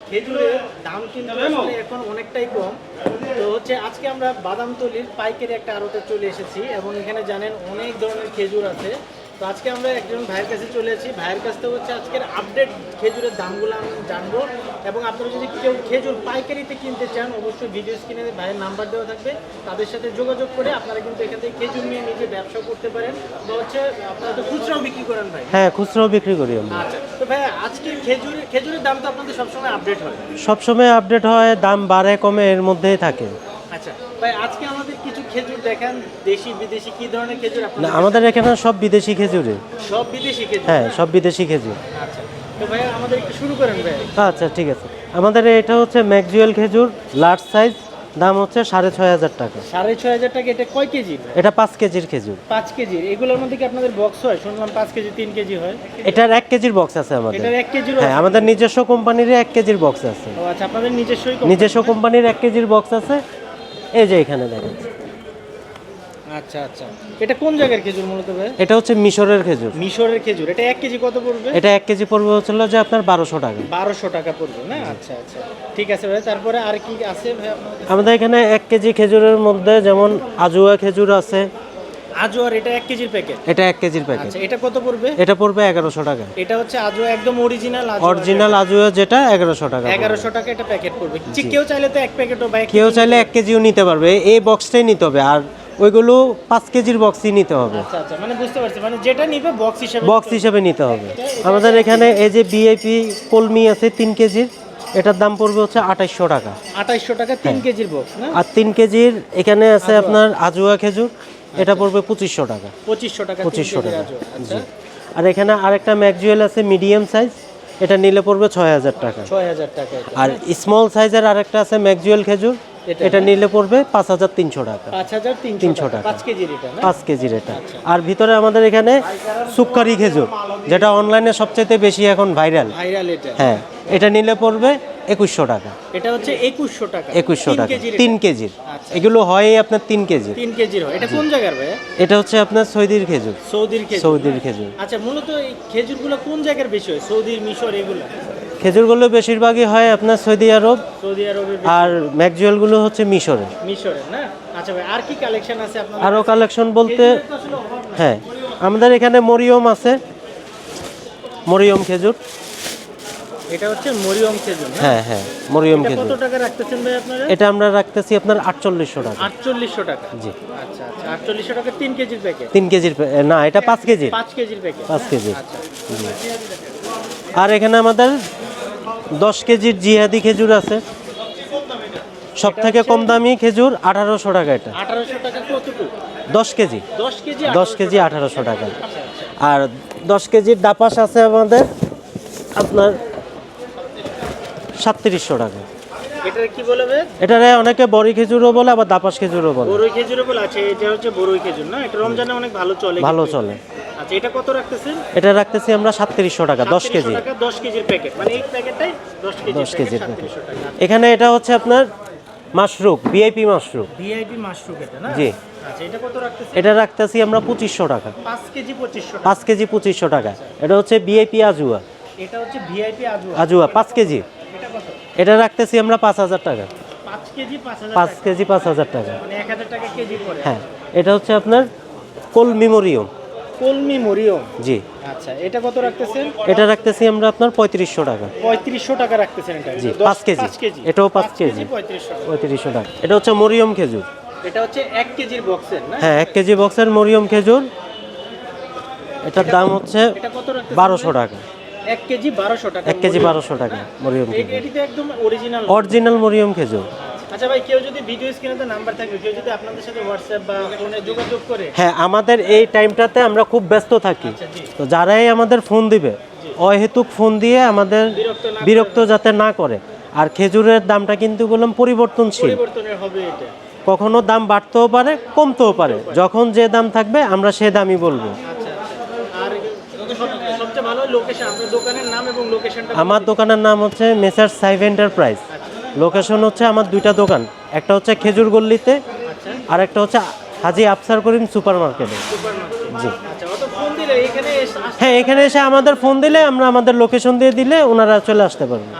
খেজুরের দাম কিন্তু এখন অনেকটাই কম। তো হচ্ছে আজকে আমরা বাদামতলির পাইকারি একটা আড়তে চলে এসেছি এবং এখানে জানেন অনেক ধরনের খেজুর আছে। তো আজকে আমরা একজন ভাইয়ের কাছে চলে এসেছি ভাইয়ের কাছ থেকে হচ্ছে আজকের আপডেট খেজুরের দামগুলো আমি জানব এবং আপনারা যদি কেউ খেজুর পাইকারিতে কিনতে চান অবশ্যই ভিডিও স্ক্রিনে ভাইয়ের নাম্বার দেওয়া থাকবে। তাদের সাথে যোগাযোগ করে আপনারা কিন্তু এখান থেকে খেজুর নিয়ে নিজে ব্যবসা করতে পারেন বা হচ্ছে আপনারা তো খুচরাও বিক্রি করেন ভাই। হ্যাঁ খুচরাও বিক্রি করি আমরা। আচ্ছা তো ভাই আজকে খেজুরের খেজুরের দাম তো আপনাদের সবসময় আপডেট হয়। সবসময় আপডেট হয় দাম বাড়ে কমে এর মধ্যেই থাকে। আচ্ছা ভাই আজকে আমাদের খেজুর দেখান দেশি বিদেশি কি ধরনের খেজুর না আমাদের এখানে সব বিদেশি খেজুরে। সব বিদেশি খেজুর হ্যাঁ সব বিদেশি খেজুর। আচ্ছা তো ভাই আমাদের একটু শুরু করেন ভাই আচ্ছা ঠিক আছে। আমাদের এটা হচ্ছে ম্যাকজুয়াল খেজুর লার্জ সাইজ দাম হচ্ছে সাড়ে ছয় হাজার টাকা। সাড়ে ছয় হাজার টাকা এটা কয় কেজি এটা পাঁচ কেজির খেজুর। পাঁচ কেজির এগুলোর মধ্যে কি আপনাদের বক্স হয়? শুনলাম পাঁচ কেজি তিন কেজি হয়। এটার এক কেজির বক্স আছে আমাদের। এটার এক কেজির হ্যাঁ আমাদের নিজস্ব কোম্পানির এক কেজির বক্স আছে। ও আচ্ছা আপনাদের নিজস্ব নিজস্ব কোম্পানির এক কেজির বক্স আছে। এই যে এখানে দেখেন। আচ্ছা আচ্ছা। এটা কোন জায়গার খেজুর মূলত ভাই? এটা হচ্ছে মিশরের খেজুর। মিশরের খেজুর। এটা এক কেজি কত পড়বে? এটা এক কেজি পড়বে হচ্ছিল যে আপনার বারোশো টাকা। বারোশো টাকা পড়বে না? আচ্ছা আচ্ছা। ঠিক আছে ভাই তারপরে আর কি আছে ভাই আমাদের এখানে এক কেজি খেজুরের মধ্যে যেমন আজুয়া খেজুর আছে। আজোয়ার এটা এক কেজির প্যাকেট এটা এক কেজির প্যাকেট আচ্ছা এটা কত পড়বে? এটা পড়বে এগারোশো টাকা। এটা হচ্ছে আজোয়া একদম অরিজিনাল অরিজিনাল আজুয়া যেটা এগারোশো টাকা। এগারোশো টাকা এটা প্যাকেট পড়বে। কেউ চাইলে তো এক প্যাকেটও বা কেউ চাইলে এক কেজিও নিতে পারবে। এই বক্সটাই নিতে হবে। আর ওইগুলো পাঁচ কেজির বক্সই নিতে হবে। আচ্ছা আচ্ছা মানে বুঝতে পারছি মানে যেটা নিবে বক্স হিসেবে বক্স হিসেবে নিতে হবে। আমাদের এখানে এই যে বিআইপি কলমি আছে তিন কেজির এটার দাম পড়বে হচ্ছে আঠাইশশো টাকা। আঠাইশশো টাকা তিন হ্যাঁ। কেজির বক্স না? আর তিন কেজির এখানে আছে আপনার আজুয়া খেজুর এটা পড়বে পঁচিশশো টাকা। পঁচিশশো টাকা পঁচিশশো টাকা। জি আচ্ছা। আর এখানে আরেকটা ম্যাকজুয়েল আছে মিডিয়াম সাইজ এটা নিলে পড়বে ছয় হাজার টাকা। ছয় হাজার টাকা আর স্মল সাইজের আরেকটা আছে ম্যাকজুয়েল খেজুর এটা নিলে পড়বে পাঁচ হাজার তিনশো টাকা। তিনশো টাকা। পাঁচ কেজির এটা এটা আর ভিতরে আমাদের এখানে সুক্কারি খেজুর যেটা অনলাইনে সবচাইতে বেশি এখন ভাইরাল হ্যাঁ এটা নিলে পড়বে একুশশো টাকা। এটা হচ্ছে একুশশো টাকা। একুশশো তিন টাকা। তিন কেজির। আচ্ছা। এগুলো হয় আপনার তিন কেজি তিন কেজির হয়। এটা কোন জায়গার ভাই এটা হচ্ছে আপনার সৌদির খেজুর। সৌদির খেজুর সৌদির খেজুর। আচ্ছা মূলত এই খেজুরগুলো কোন জায়গার বেশি হয়? সৌদির মিশর এগুলো? খেজুরগুলো বেশিরভাগই হয় আপনার সৌদি আরব সৌদি আরবের আর ম্যাকজুয়েলগুলো হচ্ছে মিশরে। মিশরের না? আচ্ছা ভাই আর কি কালেকশন আছে আপনার আরও কালেকশন বলতে। হ্যাঁ আমাদের এখানে মরিয়ম আছে। মরিয়ম খেজুর। এটা হচ্ছে মরিয়ম খেজুর হ্যাঁ হ্যাঁ মরিয়ম এটা কত খেজুর। টাকা রাখতেছেন ভাই আপনারা? এটা আমরা রাখতেছি আপনার আটচল্লিশশো টাকা। আটচল্লিশশো টাকা? জি। আচ্ছা আচ্ছা আটচল্লিশশো টাকা তিন কেজির প্যাকেট কেজির না এটা পাঁচ কেজির। পাঁচ কেজির প্যাকেট কেজির। আচ্ছা। আর এখানে আমাদের দশ কেজির জিহাদি খেজুর আছে। সব থেকে কম দামি খেজুর আঠারোশো টাকা এটা। দশ কেজি। দশ কেজি দশ কেজি আঠারোশো টাকা। আর দশ কেজির দাপাস আছে আমাদের আপনার সাতত্রিশশো টাকা। এটা কি বলবে এটারে অনেকে বড়ি খেজুরও বলে আবার দাপাস খেজুরও বলে। বড়ই খেজুরও বলে আছে এটা হচ্ছে বড়ই খেজুর না? এটা রমজানে অনেক ভালো চলে ভালো চলে। আচ্ছা এটা কত রাখতেছেন? এটা রাখতেছি আমরা সাতত্রিশশো টাকা দশ কেজি। টাকা দশ কেজির প্যাকেট মানে এই প্যাকেটটাই দশ কেজির সাতত্রিশশো এখানে এটা হচ্ছে আপনার মাশরুক ভিআইপি মাশরুক ভিআইপি মাশরুম। এটা না? জি। আচ্ছা এটা রাখতেছি আমরা পঁচিশশো টাকা। পাঁচ কেজি পঁচিশশো টাকা। এটা হচ্ছে ভিআইপি আজুয়া। এটা হচ্ছে ভিআইপি আজু আজুয়া পাঁচ কেজি। এটা রাখতেছি আমরা পাঁচ হাজার টাকা। পাঁচ কেজি পাঁচ হাজার টাকা। মানে হ্যাঁ এটা হচ্ছে আপনার কোল মেমোরিয়াম কলমি মরিয়ম? জি। আচ্ছা এটা কত রাখতেছেন? এটা রাখতেছি আমরা আপনার পঁয়ত্রিশশো টাকা। পঁয়ত্রিশশো টাকা রাখতেছেন এটা। জি পাঁচ কেজি। এটাও পাঁচ কেজি পঁয়ত্রিশশো টাকা। এটা হচ্ছে মরিয়ম খেজুর। এটা হচ্ছে এক কেজির বক্সের হ্যাঁ এক কেজি বক্সের মরিয়ম খেজুর। এটার দাম হচ্ছে বারোশো টাকা। এক কেজি বারোশো টাকা এক কেজি বারোশো টাকা মরিয়ম এ- খেজুর। এটি একদম অরিজিনাল অরিজিনাল মরিয়ম খেজুর। আচ্ছা ভাই কেউ যদি ভিডিও স্ক্রিনে নাম্বার থাকবে কেউ যদি আপনাদের সাথে হোয়াটসঅ্যাপ বা ফোনে যোগাযোগ করে। হ্যাঁ আমাদের এই টাইমটাতে আমরা খুব ব্যস্ত থাকি। আচ্ছা তো যারাই আমাদের ফোন দিবে অহেতুক ফোন দিয়ে আমাদের বিরক্ত যাতে না করে। আর খেজুরের দামটা কিন্তু বললাম পরিবর্তনশীল। হবে এটা। কখনো দাম বাড়তেও পারে কমতেও পারে। যখন যে দাম থাকবে আমরা সে দামই বলব আচ্ছা আচ্ছা আর সব- সবচেয়ে ভালো লোকেশন আপনার দোকানের নাম এবং লোকেশনটা আমার দোকানের নাম হচ্ছে মেসার সাইভ এন্টারপ্রাইজ লোকেশন হচ্ছে আমার দুইটা দোকান। একটা হচ্ছে খেজুর গল্লিতে আচ্ছা। আর একটা হচ্ছে হাজি আফসার করিম সুপার মার্কেটে জি। আচ্ছা হ্যাঁ এখানে এসে আমাদের ফোন দিলে আমরা আমাদের লোকেশন দিয়ে দিলে ওনারা চলে আসতে পারবেন।